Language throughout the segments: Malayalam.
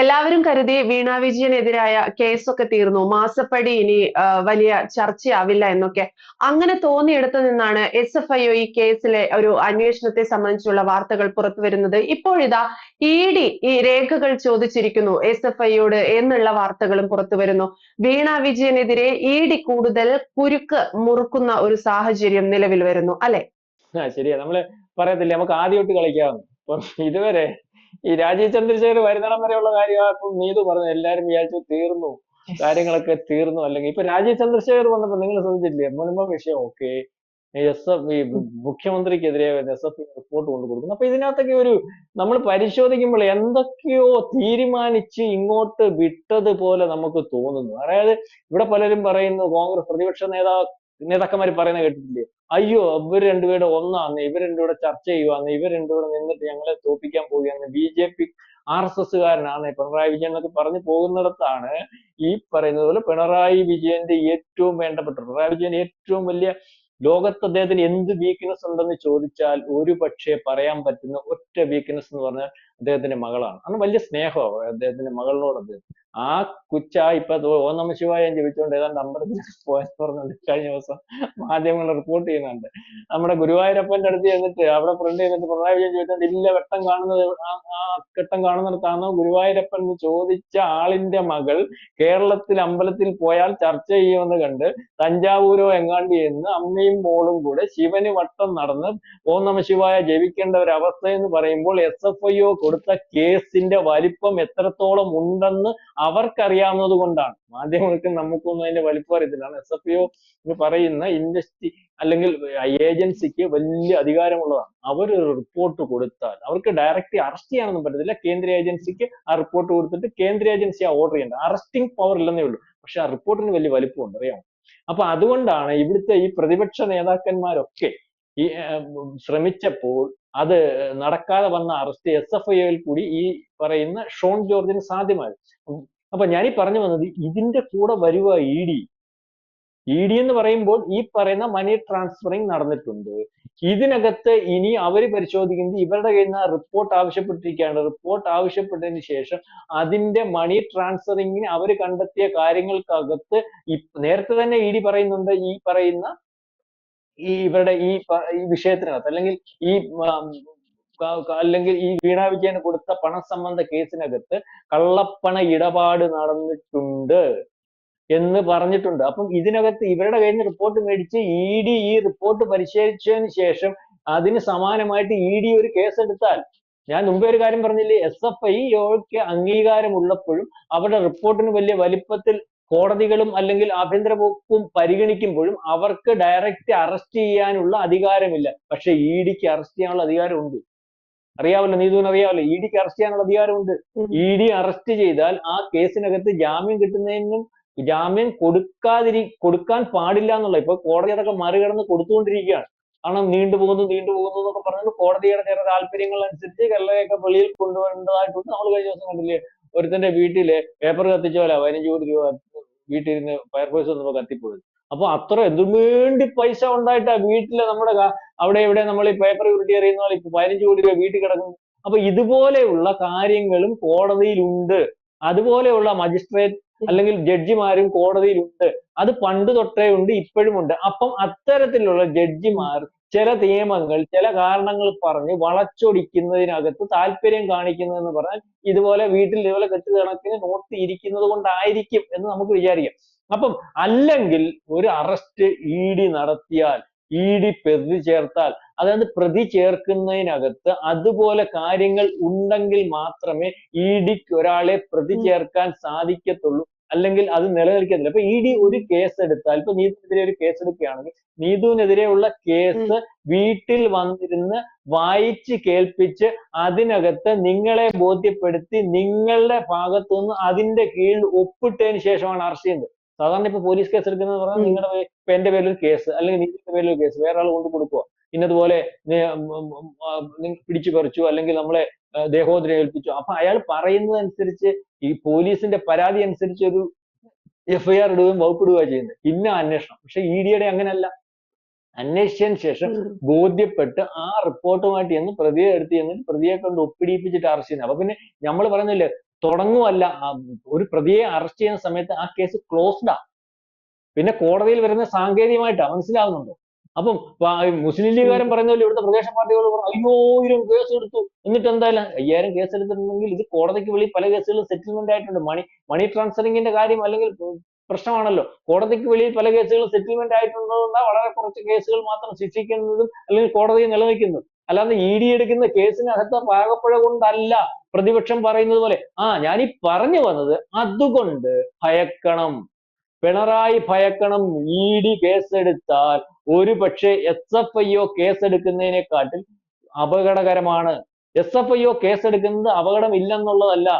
എല്ലാവരും കരുതി വീണ വിജയനെതിരായ കേസൊക്കെ തീർന്നു. മാസപ്പടി ഇനി വലിയ ചർച്ചയാവില്ല എന്നൊക്കെ. അങ്ങനെ തോന്നിയെടുത്തു നിന്നാണ് എസ് എഫ് ഐ ഈ കേസിലെ ഒരു അന്വേഷണത്തെ സംബന്ധിച്ചുള്ള വാർത്തകൾ പുറത്തു വരുന്നത്. ഇപ്പോഴിതാ ഇ ഡി ഈ രേഖകൾ ചോദിച്ചിരിക്കുന്നു എസ് എഫ് ഐയോട് എന്നുള്ള വാർത്തകളും പുറത്തു വരുന്നു. വീണ വിജയനെതിരെ ഇ ഡി കൂടുതൽ കുരുക്ക് മുറുക്കുന്ന ഒരു സാഹചര്യം നിലവിൽ വരുന്നു. അല്ലെ? ശരിയാ. നമ്മൾ പറയത്തില്ലേ നമുക്ക് ആദ്യമായിട്ട് കളിക്കാവുന്നു ഇതുവരെ ഈ രാജീവ് ചന്ദ്രശേഖർ വരുന്നിടം വരെയുള്ള കാര്യമാക്കും നീതു പറഞ്ഞു എല്ലാരും വിചാരിച്ചു തീർന്നു. കാര്യങ്ങളൊക്കെ തീർന്നു. അല്ലെങ്കിൽ ഇപ്പൊ രാജീവ് ചന്ദ്രശേഖർ വന്നപ്പോ നിങ്ങൾ ശ്രദ്ധിച്ചില്ലേ മുൻപ് വിഷയം ഓക്കെ. എസ് എഫ് ഈ മുഖ്യമന്ത്രിക്കെതിരെ എസ് എഫ് റിപ്പോർട്ട് കൊണ്ട് കൊടുക്കുന്നു. അപ്പൊ ഇതിനകത്തൊക്കെ ഒരു നമ്മൾ പരിശോധിക്കുമ്പോൾ എന്തൊക്കെയോ തീരുമാനിച്ച് ഇങ്ങോട്ട് വിട്ടത് പോലെ നമുക്ക് തോന്നുന്നു. അതായത് ഇവിടെ പലരും പറയുന്നു കോൺഗ്രസ് പ്രതിപക്ഷ നേതാവ് നേതാക്കന്മാർ പറയുന്നത് കേട്ടിട്ടില്ലേ? അയ്യോ ഇവർ രണ്ടുപേരുടെ ഒന്നാന്ന് ഇവർ രണ്ടുകൂടെ ചർച്ച ചെയ്യുവാന്ന് ഇവർ രണ്ടുകൂടെ നിന്നിട്ട് ഞങ്ങളെ തോപ്പിക്കാൻ പോവുകയാണ് B J P R S എസ്സുകാരനാണ് Pinarayi Vijayan എന്നൊക്കെ പറഞ്ഞു പോകുന്നിടത്താണ് ഈ പറയുന്നത് പോലെ പിണറായി വിജയന്റെ ഏറ്റവും വേണ്ടപ്പെട്ട പിണറായി വിജയൻ ഏറ്റവും വലിയ ലോകത്ത് അദ്ദേഹത്തിന് എന്ത് വീക്ക്നെസ് ഉണ്ടെന്ന് ചോദിച്ചാൽ ഒരു പക്ഷേ പറയാൻ പറ്റുന്ന ഒറ്റ വീക്ക്നെസ് എന്ന് പറഞ്ഞാൽ അദ്ദേഹത്തിന്റെ മകളാണ്. അന്ന് വലിയ സ്നേഹമാണ് അദ്ദേഹത്തിന്റെ മകളിനോട് അദ്ദേഹം. ആ കുച്ച ഇപ്പൊ ഓ നമ ശിവായം ജപിച്ചുകൊണ്ട് ഏതാണ്ട് അമ്പലത്തിൽ പോയെന്ന് പറഞ്ഞുകൊണ്ട് കഴിഞ്ഞ ദിവസം മാധ്യമങ്ങൾ റിപ്പോർട്ട് ചെയ്യുന്നുണ്ട്. നമ്മുടെ ഗുരുവായൂരപ്പന്റെ അടുത്ത് ചെന്നിട്ട് അവിടെ പ്രിന്റ് ചെയ്തിട്ട് പിണറായി വിജയൻ ചോദിച്ചുകൊണ്ട് ഇല്ല വെട്ടം കാണുന്നത് ആ ഘട്ടം കാണുന്നിടത്താണോ? ഗുരുവായൂരപ്പൻ ചോദിച്ച ആളിന്റെ മകൾ കേരളത്തിൽ അമ്പലത്തിൽ പോയാൽ ചർച്ച ചെയ്യുമെന്ന് കണ്ട് തഞ്ചാവൂരോ എങ്ങാണ്ട് എന്ന് അമ്മയും മോളും കൂടെ ശിവന് വട്ടം നടന്ന് ഓ നമ ശിവായ ജപിക്കേണ്ട ഒരു അവസ്ഥ എന്ന് പറയുമ്പോൾ എസ് എഫ് ഐ ഒ കൊടുത്ത കേസിന്റെ വലിപ്പം എത്രത്തോളം ഉണ്ടെന്ന് അവർക്കറിയാവുന്നത് കൊണ്ടാണ്. മാധ്യമങ്ങൾക്ക് നമുക്കൊന്നും അതിന്റെ വലിപ്പം അറിയത്തില്ല. എസ് എഫ് ഒ എന്ന് പറയുന്ന ഇൻഡസ്ട്രി അല്ലെങ്കിൽ ഏജൻസിക്ക് വലിയ അധികാരമുള്ളതാണ്. അവർ റിപ്പോർട്ട് കൊടുത്താൽ അവർക്ക് ഡയറക്റ്റ് അറസ്റ്റ് ചെയ്യാനൊന്നും പറ്റത്തില്ല. കേന്ദ്ര ഏജൻസിക്ക് ആ റിപ്പോർട്ട് കൊടുത്തിട്ട് കേന്ദ്ര ഏജൻസി ആ ഓർഡർ ചെയ്യേണ്ട അറസ്റ്റിംഗ് പവർ ഇല്ലെന്നേ ഉള്ളൂ. പക്ഷെ ആ റിപ്പോർട്ടിന് വലിയ വലിപ്പമുണ്ട്. അറിയാമോ? അപ്പൊ അതുകൊണ്ടാണ് ഇവിടുത്തെ ഈ പ്രതിപക്ഷ നേതാക്കന്മാരൊക്കെ ഈ ശ്രമിച്ചപ്പോൾ അത് നടക്കാതെ വന്ന അറസ്റ്റ് എസ് എഫ് ഐയിൽ കൂടി ഈ പറയുന്ന ഷോൺ ജോർജിന് സാധ്യമായി. അപ്പൊ ഈ പറഞ്ഞു വന്നത് ഇതിന്റെ കൂടെ വരുക ഇ ഡി. ഇ ഡി എന്ന് പറയുമ്പോൾ ഈ പറയുന്ന മണി ട്രാൻസ്ഫറിങ് നടന്നിട്ടുണ്ട്. ഇതിനകത്ത് ഇനി അവർ പരിശോധിക്കുന്നത് ഇവരുടെ കയ്യിൽ നിന്ന് റിപ്പോർട്ട് ആവശ്യപ്പെട്ടിരിക്കുകയാണ്. റിപ്പോർട്ട് ആവശ്യപ്പെട്ടതിന് ശേഷം അതിന്റെ മണി ട്രാൻസ്ഫറിങ്ങിന് അവർ കണ്ടെത്തിയ കാര്യങ്ങൾക്കകത്ത് നേരത്തെ തന്നെ ഇ ഡി പറയുന്നുണ്ട്. ഈ പറയുന്ന ഈ ഇവരുടെ ഈ ഈ വിഷയത്തിനകത്ത് അല്ലെങ്കിൽ ഈ അല്ലെങ്കിൽ ഈ വീണ വിജയന് കൊടുത്ത പണ സംബന്ധ കേസിനകത്ത് കള്ളപ്പണ ഇടപാട് നടന്നിട്ടുണ്ട് എന്ന് പറഞ്ഞിട്ടുണ്ട്. അപ്പം ഇതിനകത്ത് ഇവരുടെ കയ്യിൽ നിന്ന് റിപ്പോർട്ട് മേടിച്ച് ഇ ഡി ഈ റിപ്പോർട്ട് പരിശോധിച്ചതിന് ശേഷം അതിന് സമാനമായിട്ട് ഇ ഡി ഒരു കേസ് എടുത്താൽ ഞാൻ മുമ്പേ ഒരു കാര്യം പറഞ്ഞില്ലേ എസ് എഫ് ഐ യോക്ക് അംഗീകാരമുള്ളപ്പോഴും അവരുടെ റിപ്പോർട്ടിന് വലിയ വലിപ്പത്തിൽ കോടതികളും അല്ലെങ്കിൽ ആഭ്യന്തര വകുപ്പും പരിഗണിക്കുമ്പോഴും അവർക്ക് ഡയറക്റ്റ് അറസ്റ്റ് ചെയ്യാനുള്ള അധികാരമില്ല. പക്ഷെ ഇ ഡിക്ക് അറസ്റ്റ് ചെയ്യാനുള്ള അധികാരമുണ്ട്. അറിയാവല്ലോ നീതുവിന് അറിയാവല്ലോ ഇ ഡിക്ക് അറസ്റ്റ് ചെയ്യാനുള്ള അധികാരമുണ്ട്. ഇ ഡി അറസ്റ്റ് ചെയ്താൽ ആ കേസിനകത്ത് ജാമ്യം കിട്ടുന്നതിനും ജാമ്യം കൊടുക്കാതിരി കൊടുക്കാൻ പാടില്ല എന്നുള്ള ഇപ്പൊ കോടതി അതൊക്കെ മറികടന്ന് കൊടുത്തുകൊണ്ടിരിക്കുകയാണ്. കാരണം നീണ്ടുപോകുന്നു നീണ്ടുപോകുന്നു എന്നൊക്കെ പറഞ്ഞുകൊണ്ട് കോടതിയുടെ ചില താല്പര്യങ്ങൾ അനുസരിച്ച് കേരളയൊക്കെ വെളിയിൽ കൊണ്ടുവരേണ്ടതായിട്ടുണ്ട്. നമ്മൾ കഴിഞ്ഞ ദിവസം കണ്ടില്ലേ ഒരുത്തന്റെ വീട്ടിൽ പേപ്പർ കത്തിച്ച പോലെ പതിനഞ്ച് കോടി രൂപ വീട്ടിലിരുന്ന് ഫയർഫോഴ്സ് വന്നപ്പോ കത്തിപ്പോയത്. അപ്പൊ അത്ര എന്തും വേണ്ടി പൈസ ഉണ്ടായിട്ടാ വീട്ടിൽ നമ്മുടെ അവിടെ ഇവിടെ നമ്മൾ ഈ പേപ്പർ ഉരുട്ടി എറിയുന്ന പോലെ ഇപ്പൊ പതിനഞ്ച് കോടി രൂപ വീട്ടിൽ കിടക്കുന്നു. അപ്പൊ ഇതുപോലെയുള്ള കാര്യങ്ങളും കോടതിയിലുണ്ട്. അതുപോലെയുള്ള മജിസ്ട്രേറ്റ് അല്ലെങ്കിൽ ജഡ്ജിമാരും കോടതിയിലുണ്ട്. അത് പണ്ട് തൊട്ടേ ഉണ്ട് ഇപ്പോഴും ഉണ്ട്. അപ്പം അത്തരത്തിലുള്ള ജഡ്ജിമാർ ചില നിയമങ്ങൾ ചില കാരണങ്ങൾ പറഞ്ഞ് വളച്ചൊടിക്കുന്നതിനകത്ത് താല്പര്യം കാണിക്കുന്നതെന്ന് പറഞ്ഞാൽ ഇതുപോലെ വീട്ടിൽ ഇതുപോലെ കെട്ട് കണക്കിന് നോട്ട് ഇരിക്കുന്നത് കൊണ്ടായിരിക്കും എന്ന് നമുക്ക് വിചാരിക്കാം. അപ്പം അല്ലെങ്കിൽ ഒരു അറസ്റ്റ് ഇ ഡി നടത്തിയാൽ ഇ ഡി പ്രതി ചേർത്താൽ അതായത് പ്രതി ചേർക്കുന്നതിനകത്ത് അതുപോലെ കാര്യങ്ങൾ ഉണ്ടെങ്കിൽ മാത്രമേ ഇ ഡിക്ക് ഒരാളെ പ്രതി ചേർക്കാൻ സാധിക്കത്തുള്ളൂ അല്ലെങ്കിൽ അത് നിലനിൽക്കത്തില്ല. അപ്പൊ ഇ ഡി ഒരു കേസ് എടുത്താൽ ഇപ്പൊ നീതുവിനെതിരെ ഒരു കേസ് എടുക്കുകയാണെങ്കിൽ നീതുവിനെതിരെയുള്ള കേസ് വീട്ടിൽ വന്നിരുന്ന് വായിച്ച് കേൾപ്പിച്ച് അതിനകത്ത് നിങ്ങളെ ബോധ്യപ്പെടുത്തി നിങ്ങളുടെ ഭാഗത്തു നിന്ന് അതിന്റെ കീഴിൽ ഒപ്പിട്ടതിന് ശേഷമാണ് അറസ്റ്റ് ചെയ്യുന്നത്. സാധാരണ ഇപ്പൊ പോലീസ് കേസ് എടുക്കുന്നത് പറഞ്ഞാൽ നിങ്ങളുടെ ഇപ്പൊ എന്റെ പേരിൽ ഒരു കേസ് അല്ലെങ്കിൽ നീതുവിന്റെ പേരിൽ ഒരു കേസ് വേറെ ആൾ കൊണ്ട് കൊടുക്കുക ഇന്നതുപോലെ പിടിച്ചു പറിച്ചു അല്ലെങ്കിൽ നമ്മളെ ദേഹോദരം ഏൽപ്പിച്ചു. അപ്പൊ അയാൾ പറയുന്നതനുസരിച്ച് ഈ പോലീസിന്റെ പരാതി അനുസരിച്ച് ഒരു എഫ്ഐആർ ഇടുകയും വകുപ്പിടുകയാണ് ചെയ്യുന്നത്. പിന്നെ അന്വേഷണം. പക്ഷെ ഇ ഡിയുടെ അങ്ങനെയല്ല. അന്വേഷിച്ചതിന് ശേഷം. ബോധ്യപ്പെട്ട് ആ റിപ്പോർട്ടുമായിട്ട് ചെന്ന് പ്രതിയെ എടുത്ത് ചെന്നിട്ട് പ്രതിയെ കൊണ്ട് ഒപ്പിടിപ്പിച്ചിട്ട് അറസ്റ്റ് ചെയ്യുന്നത്. അപ്പൊ പിന്നെ നമ്മൾ പറയുന്നില്ലേ തുടങ്ങുമല്ല ഒരു പ്രതിയെ അറസ്റ്റ് ചെയ്യുന്ന സമയത്ത് ആ കേസ് ക്ലോസ്ഡാ. പിന്നെ കോടതിയിൽ വരുന്ന സാങ്കേതികമായിട്ടാ മനസ്സിലാവുന്നുണ്ടോ? അപ്പം മുസ്ലിം ലീഗുകാരൻ പറയുന്ന പോലെ ഇവിടുത്തെ പ്രദേശ പാർട്ടികൾ പറഞ്ഞു അയ്യോയിരം കേസ് എടുത്തു. എന്നിട്ട് എന്തായാലും അയ്യായിരം കേസ് എടുത്തിട്ടുണ്ടെങ്കിൽ ഇത് കോടതിക്ക് വെളി പല കേസുകളും സെറ്റിൽമെന്റ് ആയിട്ടുണ്ട്. മണി മണി ട്രാൻസ്ഫറിങ്ങിന്റെ കാര്യം അല്ലെങ്കിൽ പ്രശ്നമാണല്ലോ. കോടതിക്ക് വെളിയിൽ പല കേസുകളും സെറ്റിൽമെന്റ് ആയിട്ടുള്ളതുകൊണ്ടാണ് വളരെ കുറച്ച് കേസുകൾ മാത്രം ശിക്ഷിക്കുന്നതും അല്ലെങ്കിൽ കോടതി നിലനിൽക്കുന്നതും. അല്ലാതെ ഇ ഡി എടുക്കുന്ന കേസിനകത്ത് പാകപ്പുഴ കൊണ്ടല്ല പ്രതിപക്ഷം പറയുന്നത് പോലെ ആ ഞാൻ ഈ പറഞ്ഞു വന്നത് അതുകൊണ്ട് ഭയക്കണം. പിണറായി ഭയക്കണം ഇ ഡി കേസെടുത്താൽ. ഒരു പക്ഷേ എസ് എഫ് ഐ ഒ കേസെടുക്കുന്നതിനെക്കാട്ടിൽ അപകടകരമാണ്. എസ് എഫ് ഐ ഒ കേസെടുക്കുന്നത് അപകടമില്ലെന്നുള്ളതല്ല.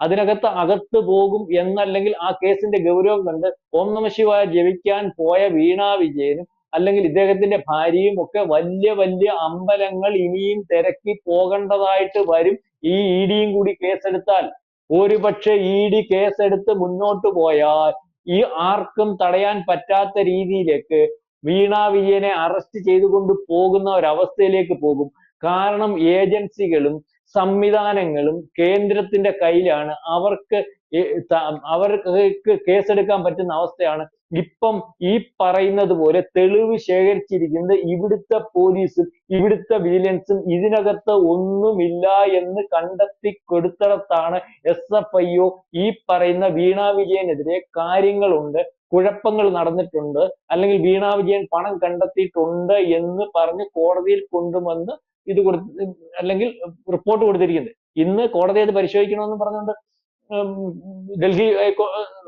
അതിനകത്ത് അകത്ത് പോകും എന്നല്ലെങ്കിൽ ആ കേസിന്റെ ഗൗരവം കണ്ട് ഓം നമ ശിവായ ജപിക്കാൻ പോയ വീണ വിജയനും അല്ലെങ്കിൽ ഇദ്ദേഹത്തിന്റെ ഭാര്യയും ഒക്കെ വലിയ വലിയ അമ്പലങ്ങൾ ഇനിയും തിരക്കി പോകേണ്ടതായിട്ട് വരും ഈ ഇ ഡിയും കൂടി കേസെടുത്താൽ. ഒരുപക്ഷെ ഇ ഡി കേസെടുത്ത് മുന്നോട്ട് പോയാൽ ഈ ആർക്കും തടയാൻ പറ്റാത്ത രീതിയിലേക്ക് വീണ വിജയനെ അറസ്റ്റ് ചെയ്തുകൊണ്ട് പോകുന്ന ഒരവസ്ഥയിലേക്ക് പോകും. കാരണം ഏജൻസികളും സംവിധാനങ്ങളും കേന്ദ്രത്തിന്റെ കയ്യിലാണ്. അവർക്ക് അവർക്ക് കേസെടുക്കാൻ പറ്റുന്ന അവസ്ഥയാണ്. ഇപ്പം ഈ പറയുന്നത് പോലെ തെളിവ് ശേഖരിച്ചിരിക്കുന്നത് ഇവിടുത്തെ പോലീസും ഇവിടുത്തെ വിജിലൻസും ഇതിനകത്ത് ഒന്നുമില്ല എന്ന് കണ്ടെത്തി കൊടുത്തിടത്താണ് എസ് എഫ് ഐ ഒ ഈ പറയുന്ന വീണ വിജയനെതിരെ കാര്യങ്ങളുണ്ട് കുഴപ്പങ്ങൾ നടന്നിട്ടുണ്ട് അല്ലെങ്കിൽ വീണ വിജയൻ പണം കണ്ടെത്തിയിട്ടുണ്ട് എന്ന് പറഞ്ഞ് കോടതിയിൽ കൊണ്ടുവന്ന് ഇത് കൊടുത്ത് അല്ലെങ്കിൽ റിപ്പോർട്ട് കൊടുത്തിരിക്കുന്നത് ഇന്ന് കോടതി അത് പരിശോധിക്കണമെന്ന് പറഞ്ഞുകൊണ്ട് ഡൽഹി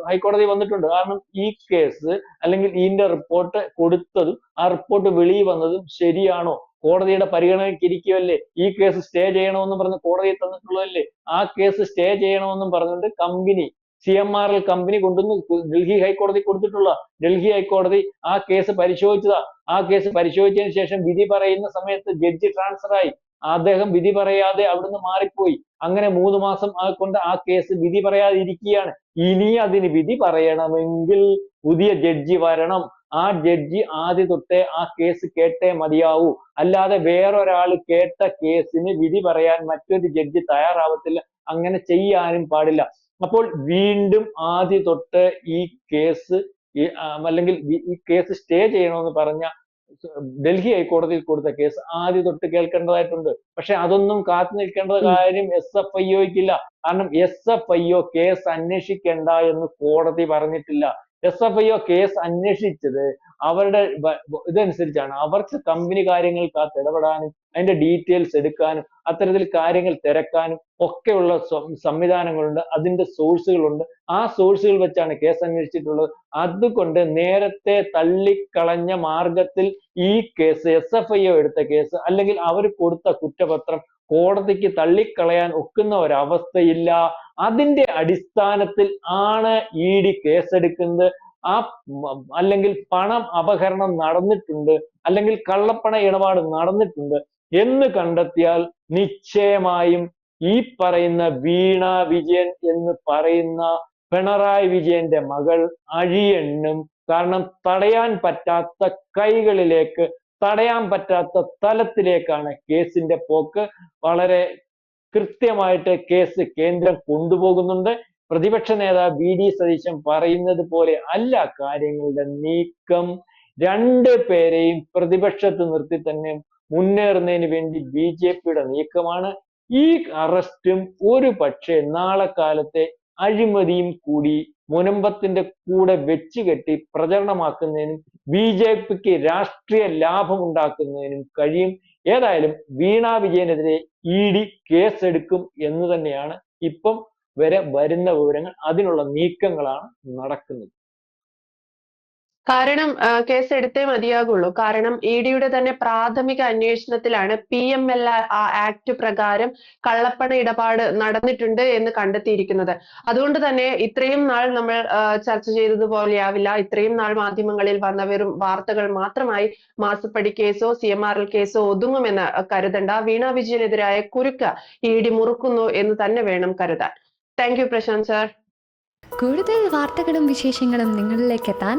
ഹൈക്കോടതി വന്നിട്ടുണ്ട്. കാരണം ഈ കേസ് അല്ലെങ്കിൽ ഇതിന്റെ റിപ്പോർട്ട് കൊടുത്തതും ആ റിപ്പോർട്ട് വെളിയിൽ വന്നതും ശരിയാണോ? കോടതിയുടെ പരിഗണനയ്ക്ക് ഇരിക്കുമല്ലേ ഈ കേസ് സ്റ്റേ ചെയ്യണമെന്ന് പറഞ്ഞ് കോടതി തന്നിട്ടുള്ളതല്ലേ? ആ കേസ് സ്റ്റേ ചെയ്യണമെന്നും പറഞ്ഞുകൊണ്ട് company C M R L company കൊണ്ടുവന്ന് ഡൽഹി ഹൈക്കോടതി കൊടുത്തിട്ടുള്ള ഡൽഹി ഹൈക്കോടതി ആ കേസ് പരിശോധിച്ചതാ. ആ കേസ് പരിശോധിച്ചതിന് ശേഷം വിധി പറയുന്ന സമയത്ത് ജഡ്ജി ട്രാൻസ്ഫർ ആയി അദ്ദേഹം വിധി പറയാതെ അവിടുന്ന് മാറിപ്പോയി. അങ്ങനെ മൂന്ന് മാസം കൊണ്ട് ആ കേസ് വിധി പറയാതെ ഇരിക്കുകയാണ് ഇനി അതിന് വിധി പറയണമെങ്കിൽ പുതിയ ജഡ്ജി വരണം. ആ ജഡ്ജി ആദ്യ തൊട്ടേ ആ കേസ് കേട്ടേ മതിയാവൂ. അല്ലാതെ വേറൊരാൾ കേട്ട കേസിന് വിധി പറയാൻ മറ്റൊരു ജഡ്ജി തയ്യാറാവത്തില്ല. അങ്ങനെ ചെയ്യാനും പാടില്ല. അപ്പോൾ വീണ്ടും ആദ്യ തൊട്ട് ഈ കേസ് അല്ലെങ്കിൽ ഈ കേസ് സ്റ്റേ ചെയ്യണമെന്ന് പറഞ്ഞ ഡൽഹി ഹൈക്കോടതിയിൽ കൊടുത്ത കേസ് ആദ്യ തൊട്ട് കേൾക്കേണ്ടതായിട്ടുണ്ട്. പക്ഷെ അതൊന്നും കാത്തു നിൽക്കേണ്ട കാര്യം എസ് എഫ് ഐ ഒക്കില്ല കാരണം S F I O case അന്വേഷിക്കേണ്ട എന്ന് കോടതി പറഞ്ഞിട്ടില്ല. S F I O case അന്വേഷിച്ചത് അവരുടെ ഇതനുസരിച്ചാണ്. അവർക്ക് കമ്പനി കാര്യങ്ങൾക്കകത്ത് ഇടപെടാനും അതിന്റെ ഡീറ്റെയിൽസ് എടുക്കാനും അത്തരത്തിൽ കാര്യങ്ങൾ തിരക്കാനും ഒക്കെയുള്ള സംവിധാനങ്ങളുണ്ട്. അതിന്റെ സോഴ്സുകളുണ്ട് ആ സോഴ്സുകൾ വെച്ചാണ് കേസ് അന്വേഷിച്ചിട്ടുള്ളത്. അതുകൊണ്ട് നേരത്തെ തള്ളിക്കളഞ്ഞ മാർഗത്തിൽ ഈ കേസ് എസ് എഫ് ഐ എടുത്ത കേസ് അല്ലെങ്കിൽ അവർ കൊടുത്ത കുറ്റപത്രം കോടതിക്ക് തള്ളിക്കളയാൻ ഒക്കുന്ന ഒരവസ്ഥയില്ല. അതിന്റെ അടിസ്ഥാനത്തിൽ ആണ് ഇ ഡി കേസെടുക്കുന്നത്. ആ അല്ലെങ്കിൽ പണം അപഹരണം നടന്നിട്ടുണ്ട്. അല്ലെങ്കിൽ കള്ളപ്പണ ഇടപാട് നടന്നിട്ടുണ്ട്. എന്ന് കണ്ടെത്തിയാൽ നിശ്ചയമായും ഈ പറയുന്ന വീണ വിജയൻ എന്ന് പറയുന്ന പിണറായി വിജയന്റെ മകൾ അഴിയെണ്ണും കാരണം തടയാൻ പറ്റാത്ത കൈകളിലേക്ക് തടയാൻ പറ്റാത്ത തലത്തിലേക്കാണ് കേസിന്റെ പോക്ക്. വളരെ കൃത്യമായിട്ട് കേസ് കേന്ദ്രം കൊണ്ടുപോകുന്നുണ്ട്. പ്രതിപക്ഷ നേതാവ് വി ഡി സതീശൻ പറയുന്നത് പോലെ അല്ല കാര്യങ്ങളുടെ നീക്കം. രണ്ട് പേരെയും പ്രതിപക്ഷത്ത് നിർത്തി തന്നെ മുന്നേറുന്നതിന് വേണ്ടി ബി ജെ പിയുടെ നീക്കമാണ്. ഈ അറസ്റ്റും ഒരു പക്ഷേ നാളെ കാലത്തെ അഴിമതിയും കൂടി മുനമ്പത്തിന്റെ കൂടെ വെച്ച് കെട്ടി പ്രചരണമാക്കുന്നതിനും ബി ജെ പിക്ക് രാഷ്ട്രീയ ലാഭം ഉണ്ടാക്കുന്നതിനും കഴിയും. ഏതായാലും വീണ വിജയനെതിരെ ഇ ഡി കേസെടുക്കും എന്ന് തന്നെയാണ് ഇപ്പം വരെ വരുന്ന വിവരങ്ങൾ. അതിനുള്ള നീക്കങ്ങളാണ് നടക്കുന്നത്. കാരണം കേസ് എടുത്തേ മതിയാകുള്ളൂ. കാരണം ഇ ഡിയുടെ തന്നെ പ്രാഥമിക അന്വേഷണത്തിലാണ് പി എം എൽ ആക്ട് പ്രകാരം കള്ളപ്പണ ഇടപാട് നടന്നിട്ടുണ്ട് എന്ന് കണ്ടെത്തിയിരിക്കുന്നത്. അതുകൊണ്ട് തന്നെ ഇത്രയും നാൾ നമ്മൾ ചർച്ച ചെയ്തതുപോലെയാവില്ല. ഇത്രയും നാൾ മാധ്യമങ്ങളിൽ വന്ന വെറും വാർത്തകൾ മാത്രമായി മാസപ്പടി കേസോ സി എം ആർ എൽ കേസോ ഒതുങ്ങുമെന്ന് കരുതണ്ട. വീണ വിജയനെതിരായ കുരുക്ക് ഇ ഡി മുറുക്കുന്നു എന്ന് തന്നെ വേണം കരുതാൻ. Thank you Prashanth sir. കൂടുതൽ വാർത്തകളും വിശേഷങ്ങളും നിങ്ങളിലേക്ക് എത്താൻ